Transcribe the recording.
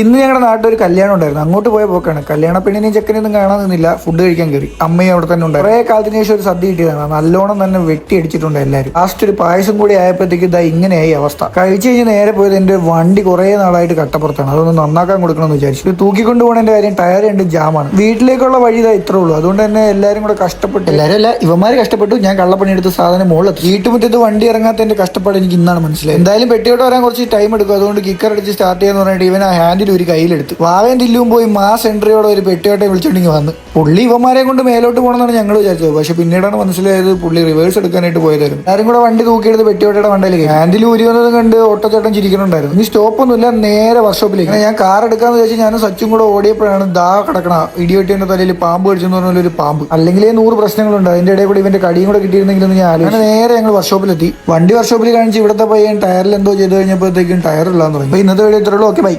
ഇന്ന് ഞങ്ങളുടെ നാട്ടിൽ ഒരു കല്യാണം ഉണ്ടായിരുന്നു. അങ്ങോട്ട് പോയ പോക്കാണ്. കല്യാണ പെണ്ണിനെയും ചെക്കനെയൊന്നും കാണാൻ നിന്നില്ല. ഫുഡ് കഴിക്കാൻ കയറി അമ്മയും അവിടെ തന്നെ ഉണ്ടായി കുറേ കാലത്തിന് ശേഷം ഒരു സദ്യ കിട്ടിയതാണ്. നല്ലോണം തന്നെ വെട്ടി അടിച്ചിട്ടുണ്ട് എല്ലാവരും ലാസ്റ്റ് ഒരു പായസം കൂടി ആയപ്പോഴത്തേക്ക് ഇതാ ഇങ്ങനെയായി അവസ്ഥ. കഴിച്ചു കഴിഞ്ഞ് നേരെ പോയത് എന്റെ വണ്ടി കുറേ നാളായിട്ട് കട്ടപ്പുറത്താണ്. അതൊന്ന് നന്നാക്കാൻ കൊടുക്കണമെന്ന് വിചാരിച്ചു. ഇത് തൂക്കിക്കൊണ്ട് പോകണതിന്റെ കാര്യം ടയർ രണ്ട് ജാമാണ് വീട്ടിലേക്കുള്ള വഴി ഇതാ ഇത്രേ ഉള്ളൂ. അതുകൊണ്ട് തന്നെ എല്ലാവരും കൂടെ കഷ്ടപ്പെട്ടു എല്ലാവരും അല്ല ഇവന്മാര് കഷ്ടപ്പെട്ടു. ഞാൻ കള്ളപ്പണി എടുത്ത് സാധനം മുകളിലെത്തി. വീട്ടുമുറ്റത്ത് വണ്ടി ഇറങ്ങാത്തതിന്റെ കഷ്ടപ്പാട് എനിക്ക് ഇന്നാണ് മനസ്സിലായത്. എന്തായാലും പെട്ടിയോട്ട് വരാൻ കുറച്ച് ടൈം എടുക്കും. അതുകൊണ്ട് കിക്കർ അടിച്ച് സ്റ്റാർട്ട് ചെയ്യാന്ന് പറഞ്ഞിട്ട് ഇവൻ ആ ഹാൻഡിൽ ഒരു കയ്യിലെടുത്ത്. വാവേന്റെ ഇല്ലും പോയി മാ സെൻട്രിയോടെ ഒരു പെട്ടിയോട്ടെ വിളിച്ചിട്ടുണ്ടെങ്കിൽ വന്ന്. പുള്ളി ഇവന്മാരെ കൊണ്ട് മേലോട്ട് പോകണമെന്നാണ് ഞങ്ങൾ വിചാരിച്ചത്. പക്ഷെ പിന്നീടാണ് മനസ്സിലായത് പുള്ളി റിവേഴ്സ് എടുക്കാനായിട്ട് പോയതായിരുന്നു. എല്ലാവരും കൂടെ വണ്ടി തൂക്കിയെടുത്ത് പെട്ടിയോട്ടയുടെ വണ്ടിയിലേക്ക് ഹാൻഡിൽ ഊരി വന്നത് കണ്ട് ഓട്ടോച്ചേട്ടൻ ചിരിക്കണുണ്ടായിരുന്നു. ഇനി സ്റ്റോപ്പ് ഒന്നുമില്ല നേരെ വർക്ക്ഷോപ്പിലേക്ക് അങ്ങനെ ഞാൻ കാർ എടുക്കാന്ന് വെച്ചാൽ ഞാൻ സച്ചും കൂടെ ഓടിയപ്പോഴാണ് ദാ കിടക്കണ ഇടിയോട്ടിന്റെ തലയിൽ പാമ്പ് കടിച്ചെന്ന് പറഞ്ഞ ഒരു പാമ്പ്. അല്ലെങ്കിൽ നൂറ് പ്രശ്നങ്ങളുണ്ട്. അതിന്റെ ഇടയിൽ കൂടി ഇവന്റെ കടിയും കൂടെ കിട്ടിയിരുന്നെങ്കിൽ ഞാൻ ആലോചിച്ചു. നേരെ ഞങ്ങൾ വർക്ക്ഷോപ്പിലെത്തി വണ്ടി വർക്ക്ഷോപ്പിൽ കാണിച്ച് ഇവിടുത്തെ പയ്യൻ ടയറിൽ എന്തോ ചെയ്ത് കഴിഞ്ഞപ്പോഴത്തേക്കും ടയർ ഇല്ലാന്ന് തുടങ്ങി ഇന്നത്തെ വീഡിയോ ഇത്രയുള്ളൂ ഓക്കെ ബൈ